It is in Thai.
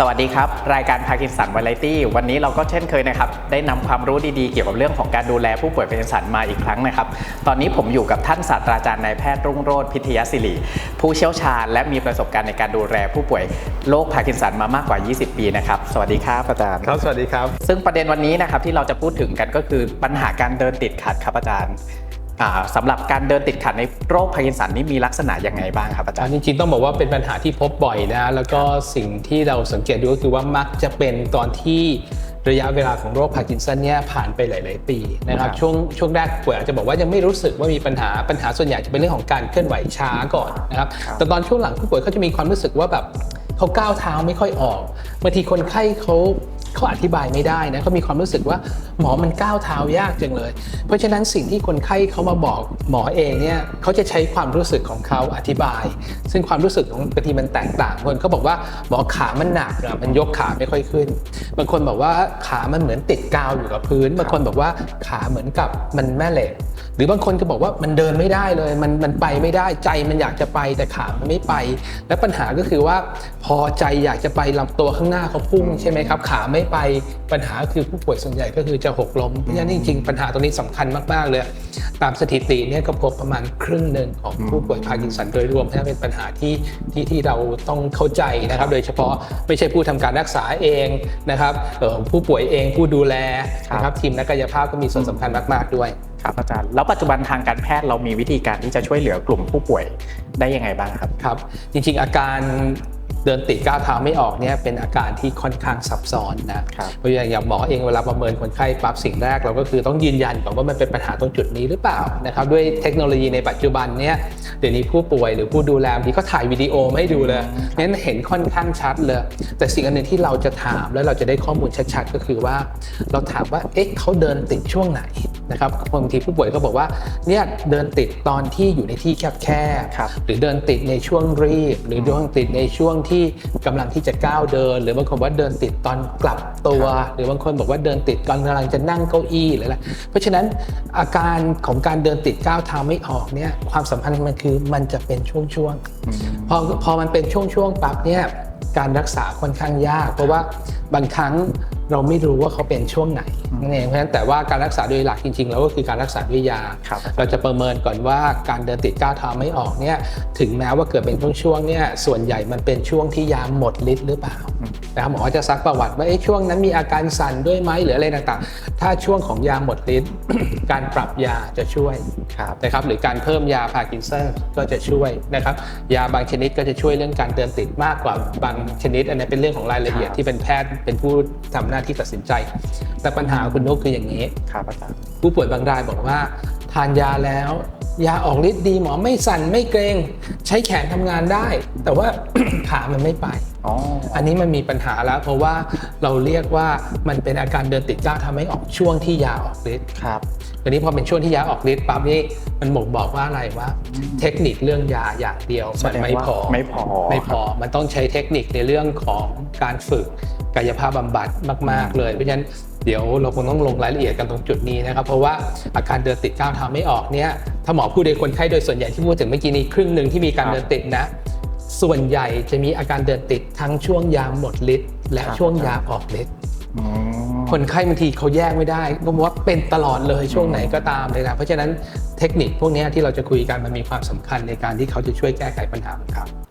สวัสดีครับ รายการพาร์กินสันวาไรตี้วันนี้เราก็เช่นเคยนะครับ ได้นำความรู้ดีๆ เกี่ยวกับเรื่องของการดูแลผู้ป่วยพาร์กินสันมาอีกครั้งนะครับ ตอนนี้ผมอยู่กับท่านศาสตราจารย์นายแพทย์รุ่งโรจน์พิทยศิริผู้เชี่ยวชาญ และมีประสบการณ์ในการดูแลผู้ป่วยโรคพาร์กินสันมามากกว่า 20 ปีนะครับ สวัสดีครับอาจารย์ครับสวัสดีครับ ซึ่งประเด็นวันนี้นะครับที่เราจะพูดถึงกันก็คือปัญหาการเดินติดขัดครับอาจารย์อ่า สำหรับการเดินติดขัดในโรคพาร์กินสันนี่มีลักษณะยังไงบ้างครับอาจารย์จริงๆต้องบอกว่าเป็นปัญหาที่พบบ่อยนะแล้วก็สิ่งที่เราสังเกตดูก็คือว่ามักจะเป็นตอนที่ระยะเวลาของโรคพาร์กินสันเนี่ยผ่านไปหลาย ๆ ปีนะครับช่วงช่วงแรกป่วยอาจจะบอกว่ายังไม่รู้สึกว่ามีปัญหาปัญหาส่วนใหญ่จะเป็นเรื่องของการเคลื่อนไหวช้าก่อนนะครับครับแต่ตอนช่วงหลังผู้ป่วยเขาจะมีความรู้สึกว่าแบบ เขาก้าวเท้าไม่ค่อยออกบางทีคนไข้เขาเขาอธิบายไม่ได้นะเขามีความรู้สึกว่าหมอมันก้าวเท้ายากจังเลย เพราะฉะนั้นสิ่งที่คนไข้เขามาบอกหมอเองเนี่ยเขาจะใช้ความรู้สึกของเขาอธิบาย ซึ่งความรู้สึกของบางทีมันแตกต่างคนเขาบอกว่าหมอขามันหนักอะมันยกขาไม่ค่อยขึ้น บางคนบอกว่าขามันเหมือนติดกาวอยู่กับพื้น บางคนบอกว่าขาเหมือนกับมันแม่เหล็ก หรือบางคนก็บอกว่ามันเดินไม่ได้เลย มันมันไปไม่ได้ใจมันอยากจะไปแต่ขามันไม่ไป และปัญหาก็คือว่าพอใจอยากจะไปลำตัวข้างหน้าเขาพุ่งใช่ไหมครับ ขาไม่ไปปัญหาคือผู้ป่วยส่วนใหญ่ก็คือจะหกล้มเพราะฉะนั้นจริงๆปัญหาตรงนี้สำคัญมากๆเลย ตามสถิติเนี่ยก็พบประมาณครึ่งหนึ่งของผู้ป่วยพาร์กินสันโดยรวมเพราะฉะนั้นเป็นปัญหาที่ที่ที่เราต้องเข้าใจนะครับ โดยเฉพาะไม่ใช่ผู้ทำการรักษาเองนะครับเอ่อผู้ป่วยเองผู้ดูแลนะครับทีมนักกายภาพก็มีส่วนสำคัญมาก ๆด้วยครับอาจารย์แล้วปัจจุบันทางการแพทย์เรามีวิธีการที่จะช่วยเหลือกลุ่มผู้ป่วยได้ยังไงบ้างครับครับ จริงๆ อาการ เดินติดก้าวเท้าไม่ออกเนี่ยเป็นอาการที่ค่อนข้างซับซ้อนนะครับเพราะอย่างอย่างหมอเองเวลาประเมินคนไข้ปั๊บสิ่งแรกเราก็คือต้องยืนยันก่อนว่ามันเป็นปัญหาตรงจุดนี้หรือเปล่านะครับด้วยเทคโนโลยีในปัจจุบันเนี่ยเดี๋ยวนี้ผู้ป่วยหรือผู้ดูแลบางทีก็ถ่ายวิดีโอมาให้ดูเลยนั้นเห็นค่อนข้างชัดเลย แต่สิ่งอันหนึ่งที่เราจะถามแล้วเราจะได้ข้อมูลชัดๆ ก็คือว่า เราถามว่าเอ๊ะเขาเดินติดช่วงไหนนะครับบางทีผู้ป่วยก็บอกว่าเนี่ยเดินติดตอนที่อยู่ในที่แคบๆครับหรือเดินติดในช่วงรีบ หรือเดินติดในช่วงที่กำลังที่จะก้าวเดิน หรือบางคนว่าเดินติดตอนกลับตัว หรือบางคนบอกว่าเดินติดตอนกำลังจะนั่งเก้าอี้หรืออะไรเพราะฉะนั้นอาการของการเดินติดก้าวเท้าไม่ออกเนี่ยความสัมพันธ์มันคือมันจะเป็นช่วงๆพอพอมันเป็นช่วงๆปั๊บเนี่ยการรักษาค่อนข้างยาก เพราะว่าบางครั้ง เราไม่รู้ว่าเขาเป็นช่วงไหนนั่นเองเพราะฉะนั้นแต่ว่าการรักษาโดยหลักจริงๆแล้วก็คือการรักษาด้วยยาครับเราจะประเมินก่อนว่าการเดินติดก้าวเท้าไม่ออกเนี่ยถึงแม้ว่าเกิดเป็นช่วงๆเนี่ยส่วนใหญ่มันเป็นช่วงที่ยาหมดฤทธิ์หรือเปล่า นะครับหมอจะซักประวัติว่าเอ๊ะช่วงนั้นมีอาการสั่นด้วยไหมหรืออะไรต่างๆ ถ้าช่วงของยาหมดฤทธิ์การปรับยาจะช่วยครับนะครับหรือการเพิ่มยาพาร์กินสันก็จะช่วยนะครับยาบางชนิดก็จะช่วยเรื่องการเดินติดมากกว่าบางชนิด อันนี้นเป็นเรื่องของรายละเอียดครับที่เป็นแพทย์เป็นผู้ทำหน้าที่ตัดสินใจ แต่ปัญหาคุณนุกคืออย่างนี้ครับอาจารย์ผู้ป่วยบางรายบอกว่า ทานยาแล้วยาออกฤทธิ์ดีหมอไม่สั่นไม่เกรง ใช้แขนทำงานได้ แต่ว่าขามันไม่ไป อ๋ออันนี้มันมีปัญหาแล้ว เพราะว่าเราเรียกว่ามันเป็นอาการเดินติดก้าวทำให้ออกช่วงที่ยาออกฤทธิ์ครับทีนี้พอเป็นช่วงที่ยาออกฤทธิ์ปั๊บนี่มันบ่งบอกว่าอะไรว่า เทคนิคเรื่องยาอย่างเดียวมันไม่พอไม่พอไม่พอมันต้องใช้เทคนิคในเรื่องของการฝึกกายภาพบำบัดมาก ๆ เลยเพราะฉะนั้นเดี๋ยวเราคงต้องลงรายละเอียดกันตรงจุดนี้นะครับ เพราะว่าอาการเดินติดก้าวเท้าไม่ออกเนี่ยถ้าหมอพูดโดยคนไข้โดยส่วนใหญ่ที่พูดถึงเมื่อกี้นี้ครึ่งหนึ่งที่มีการครับเดินติดนะ ส่วนใหญ่จะมีอาการเดินติดทั้งช่วงยาหมดฤทธิ์และครับช่วงยาออกฤทธิ์อืมคนไข้บางทีเขาแยกไม่ได้ก็บอกว่าเป็นตลอดเลยช่วงไหนก็ตามเลยนะเพราะฉะนั้นเทคนิคพวกเนี้ยที่เราจะคุยกันมันมีความสำคัญในการที่เขาจะช่วยแก้ไขปัญหาของเขา